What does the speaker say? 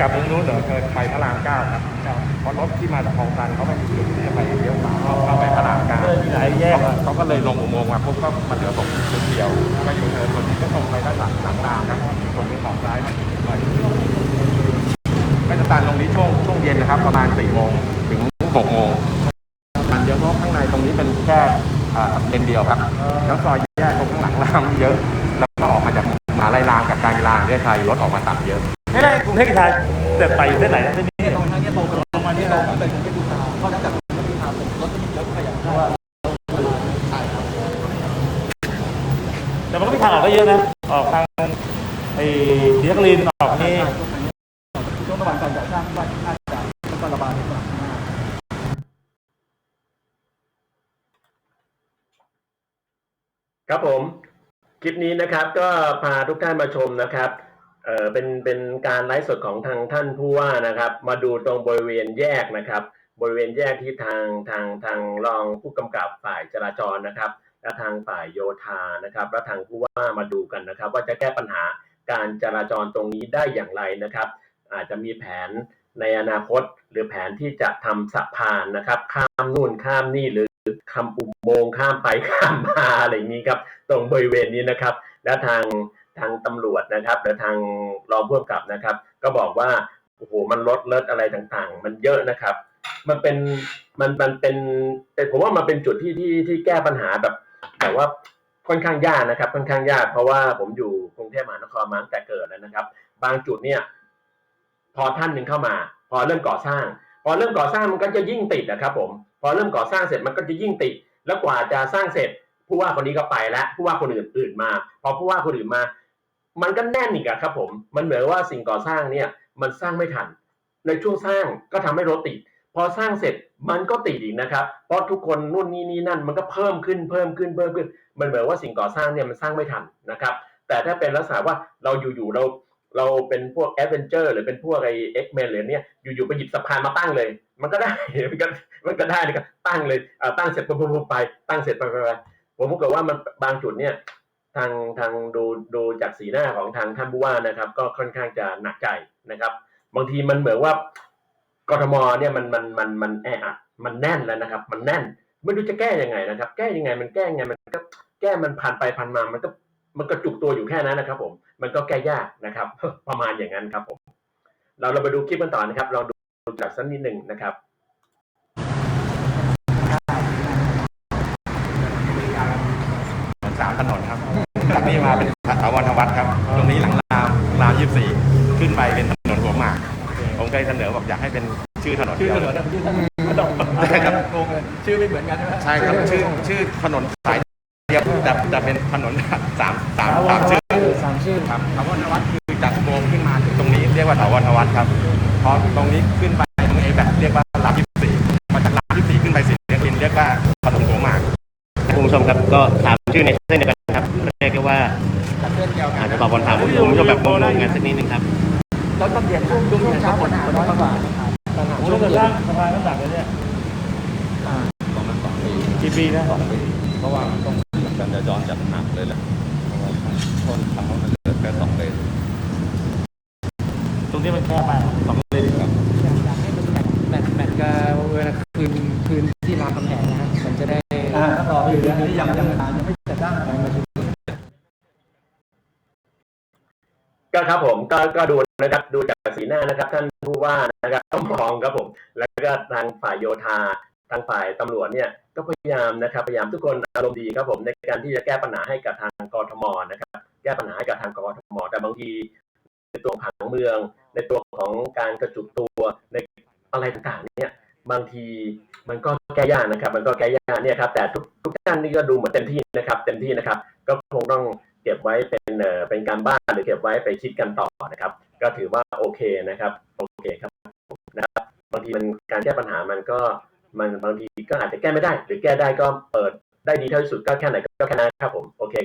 กลับตรงนู้นเหรอเทิร์นไปพระรามเก้าครับเพราะรถที่มาจากคลองตันเขาไม่มีจุดที่จะไปเลี้ยวขวาเขาเข้าไปพระรามเก้าเออมีหลายแยกอะเขาก็เลยลงอุโมงค์มาปุ๊บก็มาเหลือตกจุดเดียวก็ยูเทิร์นคนนี้ก็ตรงไปด้านหลังหลังรามครับคนนี้ออกซ้ายมาไปก็จะตันตรงนี้ช่วงช่วงเย็นนะครับประมาณ4โมงถึง6โมงมันเยอะเพราะข้างในตรงนี้เป็นแค่อ่าเลนเดียวครับแล้วซอยแยกตรงข้างหลังรามเยอะ แล้วก็ออกมาจากมหาลัยรามกับการกีฬาเรียกไทยรถออกมาตัดเยอะ ไม่ได้กรุงเทพกีฬาแต่ไปอยู่เส้นไหนนะเส้นนี้ตรงทางนี้ตรงตรงมาที่ตรงไปกรุงเทพกีฬาเพราะจากกรุงเทพกีฬาผมรถจะมีเยอะขยันเพราะว่าใช่ครับแต่มันก็มีทางออกก็เยอะนะออกทางไอ้เดียกลินออกนี่ช่วงระหว่างการก่อสร้างว่าน่าจะต้องการระบายในส่วนข้างหน้าครับผม คลิปนี้นะครับก็พาทุกท่านมาชมนะครับ เออเป็นเป็นการไลฟ์สดของทางท่านผู้ว่านะครับ มาดูตรงบริเวณแยกนะครับ บริเวณแยกที่ทางทางทางรองผู้กำกับฝ่ายจราจรนะครับ และทางฝ่ายโยธานะครับ และทางผู้ว่ามาดูกันนะครับ ว่าจะแก้ปัญหาการจราจรตรงนี้ได้อย่างไรนะครับ อาจจะมีแผนในอนาคต หรือแผนที่จะทำสะพานนะครับ ข้ามนู่นข้ามนี่หรือทำอุโมงค์ข้ามไปข้ามมาอะไรอย่างนี้ครับ ตรงบริเวณนี้นะครับ และทาง ทางตำรวจนะครับและทางรองผู้กำกับนะครับ ก็บอกว่าโอ้โหมันลดเลิศอะไรต่างๆ มันเยอะนะครับ มันเป็นมันมันเป็นแต่ผมว่ามันเป็นจุดที่ที่ที่แก้ปัญหาแบบแต่ว่าค่อนข้างยากนะครับ ค่อนข้างยาก เพราะว่าผมอยู่กรุงเทพมหานครมาตั้งแต่เกิดแล้วนะครับ บางจุดเนี่ย พอท่านหนึ่งเข้ามา พอเริ่มก่อสร้าง พอเริ่มก่อสร้างมันก็จะยิ่งติดนะครับ ผม พอเริ่มก่อสร้างเสร็จมันก็จะยิ่งติด แล้วกว่าจะสร้างเสร็จผู้ว่าคนนี้ก็ไปแล้วผู้ว่าคนอื่นอื่นมา พอผู้ว่าคนอื่นมา มันก็แน่นอีกอะครับผม มันเหมือนว่าสิ่งก่อสร้างเนี่ยมันสร้างไม่ทัน ในช่วงสร้างก็ทำให้รถติด พอสร้างเสร็จมันก็ติดอีกนะครับ เพราะทุกคนนู่นนี่นี่นั่นมันก็เพิ่มขึ้นเพิ่มขึ้นเพิ่มขึ้น มันเหมือนว่าสิ่งก่อสร้างเนี่ยมันสร้างไม่ทันนะครับ แต่ถ้าเป็นลักษณะว่าเราอยู่ๆเราเราเป็นพวกแอดเวนเจอร์หรือเป็นพวกไอเอ็กแมนหรือเนี่ยอยู่ๆไปหยิบสะพานมาตั้งเลย มันก็ได้มันก็มันก็ได้นะครับตั้งเลยอ่าตั้งเสร็จปุ๊บปุ๊บไปตั้งเสร็จไปไปไปผมพูดกับว่ามันบางจุดเนี่ย ทางทางดูดูจากสีหน้าของทางท่านผู้ว่านะครับ ก็ค่อนข้างจะหนักใจนะครับ บางทีมันเหมือนว่ากทมเนี่ยมันมันมันมันแออัดมันแน่นแล้วนะครับ มันแน่นไม่รู้จะแก้ยังไงนะครับ แก้ยังไงมันแก้ยังไงมันก็แก้มันผ่านไปผ่านมามันก็มันก็จุกตัวอยู่แค่นั้นนะครับ ผม มันก็แก้ยากนะครับ ประมาณอย่างนั้นครับผม เราเราไปดูคลิปกันต่อนะครับเราดูจากสักนิดหนึ่งนะครับสามถนนครับ นี้มาเป็นถาวรธวัฒน์ครับ ตรงนี้หลังรามรามยี่สี่ขึ้นไปเป็นถนนหัวหมาก ผมเคยเสนอบอกอยากให้เป็นชื่อถนนชื่อเดียวถนนนะชื่อถนนไม่ต้องใช่ครับงงเลยชื่อไม่เหมือนกันใช่ไหมใช่ครับชื่อชื่อถนนสายเดียวแต่แต่เป็นถนนสามสามสามชื่อสามชื่อครับถาวรธวัฒน์คือจากอุโมงค์ขึ้นมาถึงตรงนี้เรียกว่าถาวรธวัฒน์ครับพอตรงนี้ขึ้นไปตรงเอแบบเรียกว่ารามยี่สี่มาจากรามยี่สี่ขึ้นไปสีนครินทร์เรียกว่าถนนหัวหมากคุณผู้ชมครับก็ถามชื่อในเส้นเดียวกันครับเรียกได้ ว่าจากเส้นเดียวกัอาจนจะตอบคำถามคุณผู้ชมแบบงงๆกันสักนิดนึงครับแล้วต้องเรียนช่วงช่วงเช้าปัญหาน้อยกว่าปัญหาโอ้ช่วโหงจะเย็สร้านงสะพานน้ำหนักเลยเนี่ยประมาณสองปีกี่ปีนะสองปีเพราะว่ามันต้องการจะย้อนจัดหนักเลยแหละเพราะว่าต้นทำให้มันเหลือแค่สองเลนตรงนี้มันแคบมากสองเลน ครับ อยากให้มันแมทแมทกับเวลาคืนคืนที่รามคำแหงนะมันจะได้ อ่าต้องรออยู่นะ ยังยังยังไม่จัดตั้งอะไรมา ก็ครับผมก็ก็ดูนะครับดูจากสีหน้านะครับ ท่านผู้ว่านะครับต้องมองครับผม แล้วก็ทางฝ่ายโยธาทางฝ่ายตำรวจเนี่ยก็พยายามนะครับพยายามทุกคนอารมณ์ดีครับผมในการที่จะแก้ปัญหาให้กับทางกรทมนะครับ แก้ปัญหาให้กับทางกรทมแต่บางทีในตัวผังเมือง ในตัวของการกระจุกตัวในอะไรต่างๆเนี่ยบางทีมันก็แก้ยากนะครับ มันก็แก้ยากเนี่ยครับแต่ทุกทุกท่านนี่ก็ดูเหมือนเต็มที่นะครับ เต็มที่นะครับ ก็คงต้อง ก็บไว้เป็นเอ่อเป็นการบ้านหรือเก็บไว้ไปคิดกันต่อนะครับ ก็ถือว่าโอเคนะครับโอเคครับนะครับบางทีมันการแก้ปัญหามันก็มันบางทีก็อาจจะแก้ไม่ได้ หรือแก้ได้ก็เปิดได้ดีเท่าที่สุดก็แค่ไหนก็แค่นั้นครับผมโอเค